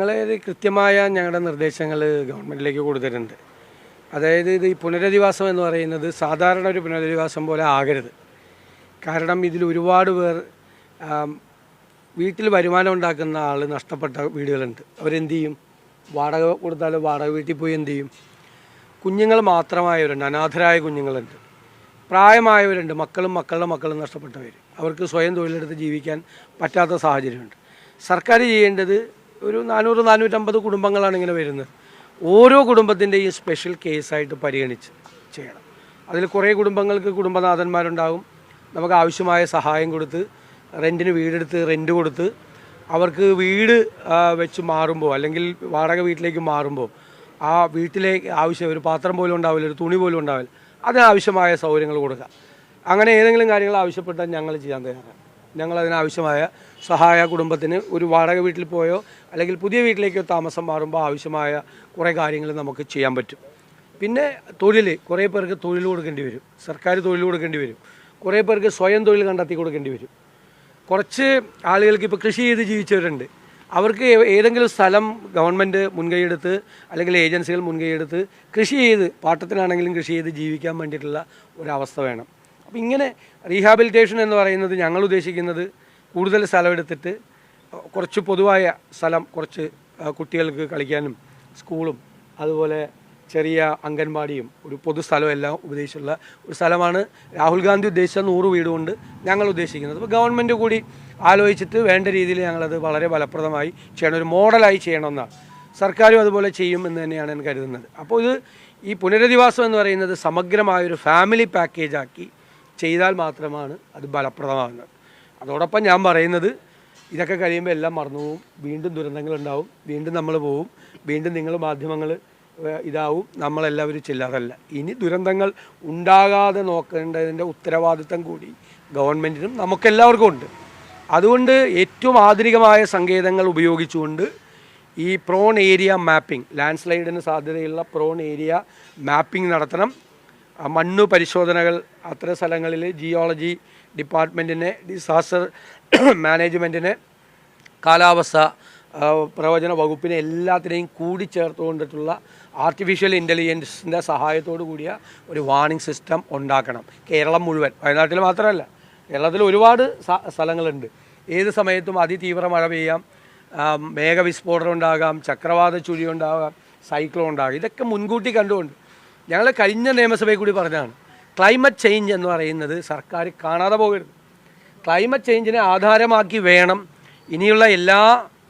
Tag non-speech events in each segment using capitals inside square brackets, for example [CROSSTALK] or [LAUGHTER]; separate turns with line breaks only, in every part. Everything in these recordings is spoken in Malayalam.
ഞങ്ങൾ കൃത്യമായ ഞങ്ങളുടെ നിർദ്ദേശങ്ങൾ ഗവൺമെന്റിലേക്ക് കൊടുത്തിട്ടുണ്ട്. അതായത് ഇത് ഈ പുനരധിവാസം എന്ന് പറയുന്നത് സാധാരണ ഒരു പുനരധിവാസം പോലെ ആകരുത്. കാരണം ഇതിൽ ഒരുപാട് പേർ വീട്ടിൽ വരുമാനം ഉണ്ടാക്കുന്ന ആൾ നഷ്ടപ്പെട്ട വീടുകളുണ്ട്. അവരെന്ത് ചെയ്യും? വാടക കൊടുത്താൽ വാടക വീട്ടിൽ പോയി എന്ത് ചെയ്യും? കുഞ്ഞുങ്ങൾ മാത്രമായവരുണ്ട്. അനാഥരായ കുഞ്ഞുങ്ങളുണ്ട്. പ്രായമായവരുണ്ട്. മക്കളും മക്കളുടെ മക്കളും നഷ്ടപ്പെട്ടവർ അവർക്ക് സ്വയം തൊഴിലെടുത്ത് ജീവിക്കാൻ പറ്റാത്ത സാഹചര്യമുണ്ട്. സർക്കാർ ചെയ്യേണ്ടത് ഒരു നാനൂറ് നാനൂറ്റമ്പത് കുടുംബങ്ങളാണ് ഇങ്ങനെ വരുന്നത്. ഓരോ കുടുംബത്തിന്റെയും സ്പെഷ്യൽ കേസായിട്ട് പരിഗണിച്ച് ചെയ്യണം. അതിൽ കുറേ കുടുംബങ്ങൾക്ക് കുടുംബനാഥന്മാരുണ്ടാകും നമുക്ക് ആവശ്യമായ സഹായം കൊടുത്ത് റെന്റിന് വീടെടുത്ത് റെന്റ് കൊടുത്ത് അവർക്ക് വീട് വെച്ച് മാറുമ്പോൾ അല്ലെങ്കിൽ വാടക വീട്ടിലേക്ക് മാറുമ്പോൾ ആ വീട്ടിലേക്ക് ആവശ്യം ഒരു പാത്രം പോലും ഉണ്ടാവില്ല ഒരു തുണി പോലും ഉണ്ടാവില്ല അതിനാവശ്യമായ സൗകര്യങ്ങൾ കൊടുക്കുക. അങ്ങനെ ഏതെങ്കിലും കാര്യങ്ങൾ ആവശ്യപ്പെട്ടാൽ ഞങ്ങൾ ചെയ്യാൻ തയ്യാറാണ്. ഞങ്ങൾ അതിനാവശ്യമായ സഹായ കുടുംബത്തിന് ഒരു വാടക വീട്ടിൽ പോയോ അല്ലെങ്കിൽ പുതിയ വീട്ടിലേക്കോ താമസം മാറുമ്പോൾ ആവശ്യമായ കുറേ കാര്യങ്ങൾ നമുക്ക് ചെയ്യാൻ പറ്റും. പിന്നെ തൊഴിൽ കുറേ പേർക്ക് തൊഴിൽ കൊടുക്കേണ്ടി വരും. സർക്കാർ തൊഴിൽ കൊടുക്കേണ്ടി വരും. കുറേ പേർക്ക് സ്വയം തൊഴിൽ കണ്ടെത്തി കൊടുക്കേണ്ടി വരും. കുറച്ച് ആളുകൾക്ക് ഇപ്പോൾ കൃഷി ചെയ്ത് ജീവിച്ചവരുണ്ട്. അവർക്ക് ഏതെങ്കിലും സ്ഥലം ഗവൺമെന്റ് മുൻകൈയെടുത്ത് അല്ലെങ്കിൽ ഏജൻസികൾ മുൻകൈയെടുത്ത് കൃഷി ചെയ്ത് പാട്ടത്തിനാണെങ്കിലും കൃഷി ചെയ്ത് ജീവിക്കാൻ വേണ്ടിയിട്ടുള്ള ഒരവസ്ഥ വേണം. അപ്പോൾ ഇങ്ങനെ റീഹാബിലിറ്റേഷൻ എന്ന് പറയുന്നത് ഞങ്ങൾ ഉദ്ദേശിക്കുന്നത് കൂടുതൽ സ്ഥലമെടുത്തിട്ട് കുറച്ച് പൊതുവായ സ്ഥലം കുറച്ച് കുട്ടികൾക്ക് കളിക്കാനും സ്കൂളും അതുപോലെ ചെറിയ അംഗൻവാടിയും ഒരു പൊതുസ്ഥലവും എല്ലാം ഉപദേശിച്ചുള്ള ഒരു സ്ഥലമാണ്. രാഹുൽ ഗാന്ധി ഉദ്ദേശിച്ച നൂറ് വീടുകൊണ്ട് ഞങ്ങൾ ഉദ്ദേശിക്കുന്നത്. അപ്പോൾ ഗവൺമെന്റ് കൂടി ആലോചിച്ചിട്ട് വേണ്ട രീതിയിൽ ഞങ്ങളത് വളരെ ഫലപ്രദമായി ചെയ്യണം. ഒരു മോഡലായി ചെയ്യണമെന്നാണ്. സർക്കാരും അതുപോലെ ചെയ്യും എന്ന് തന്നെയാണ് ഞാൻ കരുതുന്നത്. അപ്പോൾ ഇത് ഈ പുനരധിവാസം എന്ന് പറയുന്നത് സമഗ്രമായൊരു ഫാമിലി പാക്കേജാക്കി ചെയ്താൽ മാത്രമാണ് അത് ഫലപ്രദമാകുന്നത്. അതോടൊപ്പം ഞാൻ പറയുന്നത് ഇതൊക്കെ കഴിയുമ്പോൾ എല്ലാം മറന്നു പോവും. വീണ്ടും ദുരന്തങ്ങളുണ്ടാവും വീണ്ടും നമ്മൾ പോവും. വീണ്ടും നിങ്ങൾ മാധ്യമങ്ങൾ ഇതാവും. നമ്മളെല്ലാവരും ചില്ലറല്ല. ഇനി ദുരന്തങ്ങൾ ഉണ്ടാകാതെ നോക്കേണ്ടതിന്റെ ഉത്തരവാദിത്തം കൂടി ഗവൺമെന്റിനും നമുക്കെല്ലാവർക്കും ഉണ്ട്. അതുകൊണ്ട് ഏറ്റവും ആധുനികമായ സങ്കേതങ്ങൾ ഉപയോഗിച്ചുകൊണ്ട് ഈ പ്രോൺ ഏരിയ മാപ്പിംഗ് ലാൻഡ് സ്ലൈഡിന് സാധ്യതയുള്ള പ്രോൺ ഏരിയ മാപ്പിംഗ് നടത്തണം. മണ്ണ് പരിശോധനകൾ അത്തരം സ്ഥലങ്ങളിൽ ജിയോളജി ഡിപ്പാർട്ട്മെന്റിനെ ഡിസാസ്റ്റർ [CLEARS THROAT] മാനേജ്മെന്റിനെ കാലാവസ്ഥ ആ, പ്രവചന വകുപ്പിനെ എല്ലാത്തിനെയും കൂടി ചേർത്തുകൊണ്ടിട്ടുള്ള ആർട്ടിഫിഷ്യൽ ഇന്റലിജൻസിന്റെ സഹായത്തോടു കൂടിയ ഒരു വാർണിംഗ് സിസ്റ്റം ഉണ്ടാക്കണം. കേരളം മുഴുവൻ. വയനാട്ടിൽ മാത്രമല്ല കേരളത്തിൽ ഒരുപാട് സ്ഥലങ്ങളുണ്ട്. ഏത് സമയത്തും അതിതീവ്ര മഴ പെയ്യാം ആ, മേഘവിസ്ഫോടനം ഉണ്ടാകാം ചക്രവാത ചുഴി ഉണ്ടാകാം സൈക്ലോൺ ഉണ്ടാകാം. ഇതൊക്കെ മുൻകൂട്ടി കണ്ടുകൊണ്ട് ഞങ്ങൾ കഴിഞ്ഞ നിയമസഭയിൽ കൂടി പറഞ്ഞതാണ് ക്ലൈമറ്റ് ചേഞ്ച് എന്ന് പറയുന്നത് സർക്കാർ കാണാതെ പോകരുത്. ക്ലൈമറ്റ് ചേഞ്ചിനെ ആധാരമാക്കി വേണം ഇനിയുള്ള എല്ലാ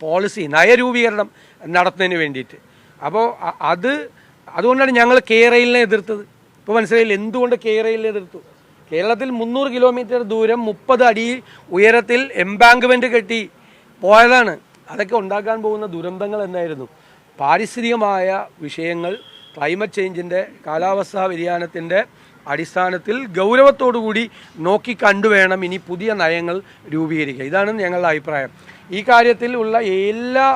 പോളിസി നയരൂപീകരണം നടത്തുന്നതിന് വേണ്ടിയിട്ട്. അപ്പോൾ അത് അതുകൊണ്ടാണ് ഞങ്ങൾ കേരളിനെ എതിർത്തത്. ഇപ്പോൾ മനസ്സിലായില്ല എന്തുകൊണ്ട് കേരളിനെ എതിർത്തു? കേരളത്തിൽ മുന്നൂറ് കിലോമീറ്റർ ദൂരം മുപ്പത് അടി ഉയരത്തിൽ എംബാങ്ക്മെന്റ് കെട്ടി പോയതാണ്. അതൊക്കെ ഉണ്ടാക്കാൻ പോകുന്ന ദുരന്തങ്ങൾ എന്തായിരുന്നു? പാരിസ്ഥിതികമായ വിഷയങ്ങൾ ക്ലൈമറ്റ് ചേഞ്ചിന്റെ കാലാവസ്ഥാ വ്യതിയാനത്തിന്റെ അടിസ്ഥാനത്തിൽ ഗൗരവത്തോടു കൂടി നോക്കി കണ്ടുവേണം ഇനി പുതിയ നയങ്ങൾ രൂപീകരിക്കുക ഇതാണ് ഞങ്ങളുടെ അഭിപ്രായം. ഈ കാര്യത്തിൽ ഉള്ള എല്ലാ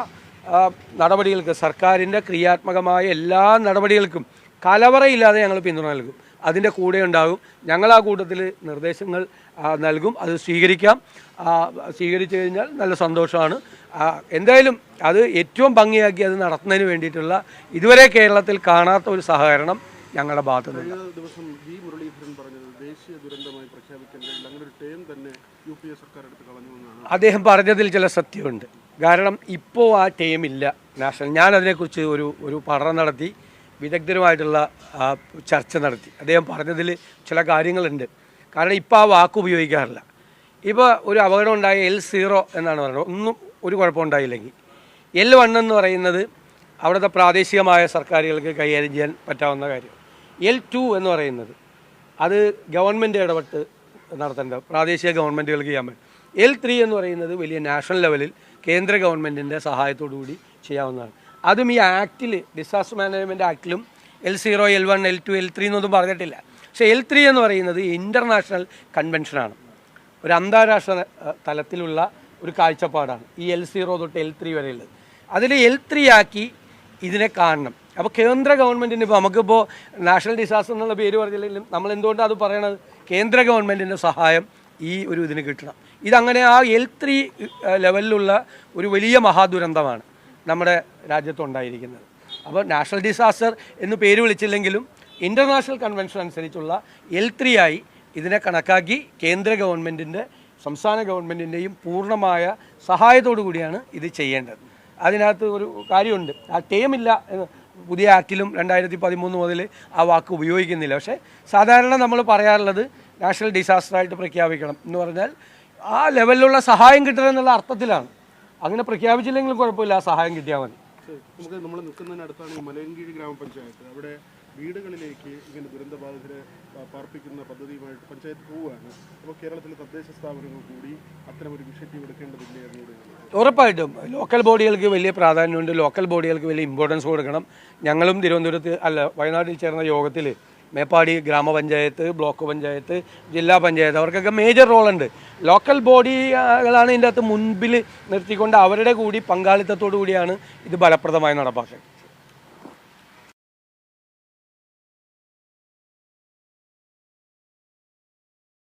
നടപടികൾക്ക് സർക്കാരിന്റെ ക്രിയാത്മകമായ എല്ലാ നടപടികൾക്കും കലവറയില്ലാതെ ഞങ്ങൾ പിന്തുണ നൽകും. അതിന്റെ കൂടെ ഉണ്ടാകും. ഞങ്ങൾ ആ കൂട്ടത്തിൽ നിർദ്ദേശങ്ങൾ നൽകും. അത് സ്വീകരിക്കാം. സ്വീകരിച്ചു കഴിഞ്ഞാൽ നല്ല സന്തോഷമാണ്. എന്തായാലും അത് ഏറ്റവും ഭംഗിയാക്കി അത് നടത്തുന്നതിന് വേണ്ടിയിട്ടുള്ള ഇതുവരെ കേരളത്തിൽ കാണാത്ത ഒരു സഹകരണം ഞങ്ങളുടെ ഭാഗത്തു നിന്ന്
ദിവസം വി മുരളീധരൻ പറഞ്ഞത് ദേശീയ ദുരന്തമായി പ്രഖ്യാപിക്കാൻ കഴിയില്ല അങ്ങനെ ഒരു ടേം തന്നെ യു പി എ സർക്കാർ എടുത്ത് കളഞ്ഞു എന്നാണ്.
അദ്ദേഹം പറഞ്ഞതിൽ ചില സത്യമുണ്ട്. കാരണം ഇപ്പോൾ ആ ടീമില്ല നാഷണൽ ഞാൻ അതിനെക്കുറിച്ച് ഒരു ഒരു പഠനം നടത്തി. വിദഗ്ധരുമായിട്ടുള്ള ചർച്ച നടത്തി. അദ്ദേഹം പറഞ്ഞതിൽ ചില കാര്യങ്ങളുണ്ട്. കാരണം ഇപ്പോൾ ആ വാക്ക് ഉപയോഗിക്കാറില്ല. ഇപ്പോൾ ഒരു അപകടം ഉണ്ടായ എൽ സീറോ എന്നാണ് പറയുന്നത്. ഒന്നും ഒരു കുഴപ്പമുണ്ടായില്ലെങ്കിൽ എൽ വൺ എന്ന് പറയുന്നത് അവിടുത്തെ പ്രാദേശികമായ സർക്കാരുകൾക്ക് കൈകാര്യം ചെയ്യാൻ പറ്റാവുന്ന കാര്യം. എൽ ടു എന്ന് പറയുന്നത് അത് ഗവൺമെന്റ് ഇടപെട്ട് നടത്തേണ്ട പ്രാദേശിക ഗവൺമെന്റുകൾക്ക് ചെയ്യാൻ പറ്റും. എൽ ത്രീ എന്ന് പറയുന്നത് വലിയ നാഷണൽ ലെവലിൽ കേന്ദ്ര ഗവൺമെന്റിന്റെ സഹായത്തോടു കൂടി ചെയ്യാവുന്നതാണ്. അതും ഈ ആക്റ്റിൽ disaster management ആക്റ്റിലും L zero L one L two L three എന്നൊന്നും പറഞ്ഞിട്ടില്ല. പക്ഷേ എൽ ത്രീ എന്ന് പറയുന്നത് ഇന്റർനാഷണൽ കൺവെൻഷനാണ് ഒരു അന്താരാഷ്ട്ര തലത്തിലുള്ള ഒരു കാഴ്ചപ്പാടാണ് ഈ എൽ സീറോ തൊട്ട് എൽ ത്രീ വരെയുള്ളത്. അതിൽ എൽ ത്രീ ആക്കി ഇതിനെ കാണണം. അപ്പോൾ കേന്ദ്ര ഗവൺമെന്റിന് ഇപ്പോൾ നമുക്കിപ്പോൾ നാഷണൽ ഡിസാസ്റ്റർ എന്നുള്ള പേര് പറഞ്ഞില്ലെങ്കിലും നമ്മൾ എന്തുകൊണ്ടാണ് അത് പറയണത്? കേന്ദ്ര ഗവൺമെന്റിന്റെ സഹായം ഈ ഒരു ഇതിന് കിട്ടണം. ഇതങ്ങനെ ആ എൽ ത്രീ ലെവലിലുള്ള ഒരു വലിയ മഹാദുരന്തമാണ്. നമ്മുടെ രാജ്യത്തുണ്ടായിരിക്കുന്നത്. അപ്പോൾ നാഷണൽ ഡിസാസ്റ്റർ എന്ന് പേര് വിളിച്ചില്ലെങ്കിലും ഇന്റർനാഷണൽ കൺവെൻഷൻ അനുസരിച്ചുള്ള എൽ ത്രീ ആയി ഇതിനെ കണക്കാക്കി കേന്ദ്ര ഗവൺമെന്റിന്റെ സംസ്ഥാന ഗവൺമെന്റിന്റെയും പൂർണമായ സഹായത്തോടു കൂടിയാണ് ഇത് ചെയ്യേണ്ടത്. അതിനകത്ത് ഒരു കാര്യമുണ്ട്. ആ ടേമില്ല എന്ന് പുതിയ ആക്റ്റിലും രണ്ടായിരത്തി പതിമൂന്ന് മുതൽ ആ വാക്ക് ഉപയോഗിക്കുന്നില്ല. പക്ഷേ സാധാരണ നമ്മൾ പറയാറുള്ളത് നാഷണൽ ഡിസാസ്റ്ററായിട്ട് പ്രഖ്യാപിക്കണം എന്ന് പറഞ്ഞാൽ ആ ലെവലിലുള്ള സഹായം കിട്ടണമെന്നുള്ള അർത്ഥത്തിലാണ്. അങ്ങനെ പ്രഖ്യാപിച്ചില്ലെങ്കിലും കുഴപ്പമില്ല ആ സഹായം കിട്ടിയാൽ മതി.
നമുക്ക് നമ്മൾ നിൽക്കുന്നതിനടുത്താണ് ഈ മലയൻകീഴ് ഗ്രാമപഞ്ചായത്ത്. അവിടെ വീടുകളിലേക്ക് ഇങ്ങനെ ദുരന്തബാധിതരെ പാർപ്പിക്കുന്ന പദ്ധതിയുമായിട്ട് പഞ്ചായത്ത് പോവുകയാണ്. അപ്പോൾ കേരളത്തിലെ തദ്ദേശ സ്ഥാപനങ്ങൾ കൂടി അത്തരം ഒരു ഇനിഷ്യേറ്റീവ് എടുക്കേണ്ടതില്ലേ എന്നോട്
ഉറപ്പായിട്ടും. ലോക്കൽ ബോഡികൾക്ക് വലിയ പ്രാധാന്യമുണ്ട്. ലോക്കൽ ബോഡികൾക്ക് വലിയ ഇമ്പോർട്ടൻസ് കൊടുക്കണം. ഞങ്ങളും തിരുവനന്തപുരത്ത് അല്ല വയനാട്ടിൽ ചേർന്ന യോഗത്തിൽ മേപ്പാടി ഗ്രാമപഞ്ചായത്ത് ബ്ലോക്ക് പഞ്ചായത്ത് ജില്ലാ പഞ്ചായത്ത് അവർക്കൊക്കെ മേജർ റോളുണ്ട് ലോക്കൽ ബോഡികളാണ് ഇതിന്റെ അകത്ത് മുൻപിൽ നിർത്തിക്കൊണ്ട് അവരുടെ കൂടി പങ്കാളിത്തത്തോടു കൂടിയാണ് ഇത് ഫലപ്രദമായി നടപ്പാക്കുക